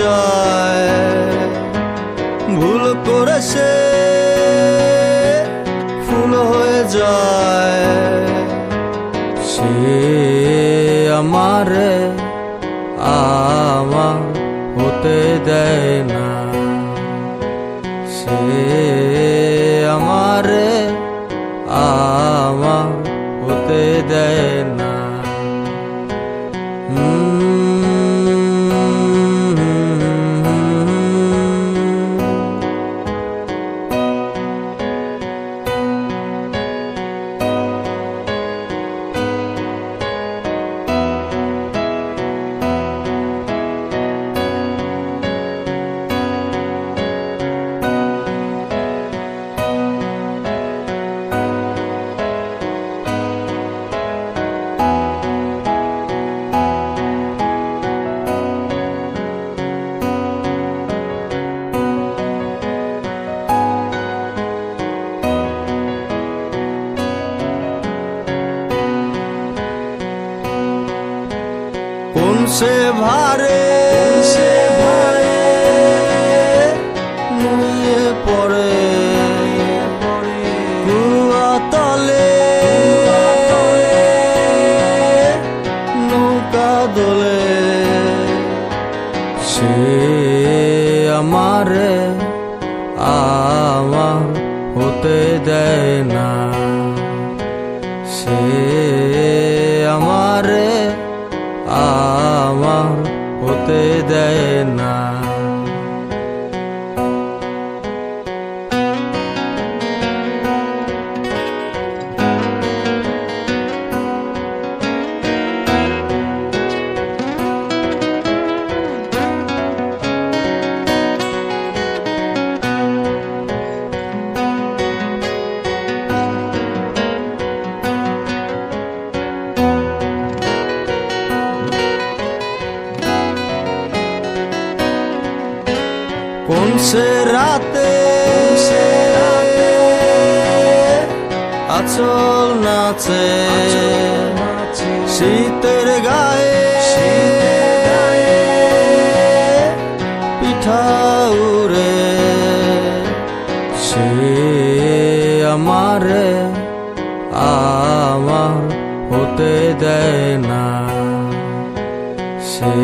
যায়। ভুল করেছে ফুল হয়ে যায়। সে আমারে আমার হতে দেয় না। সে আমারে আমার হতে দেয় না। সে ভারে নুয়ে পড়ে কুয়া তলে নৌকা দোলে সে আমারে আমার হতে দেয় না সে আমারে আমার কোন সে রাতে আচল নাচে শীতের গায়ে পিঠা সে আমারে আমার হতে দেয় না। সে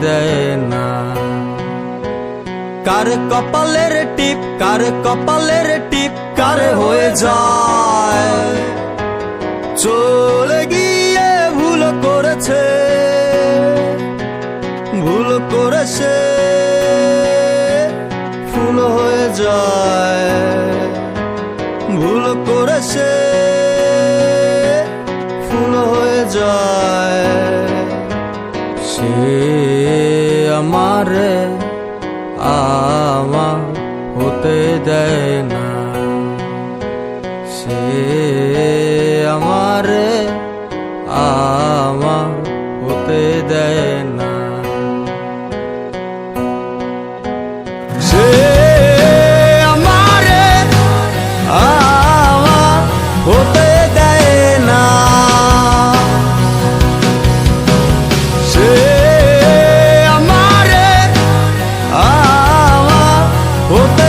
দেয় না। কার কপালের টিপ, কার কপালের টিপ, কার হয়ে যায়। চলে গিয়ে ভুল করেছে। আমারে আমা হতে দেয় না সে আমারে আমা হতে দেয় না সে আমারে আমা হতে Oh.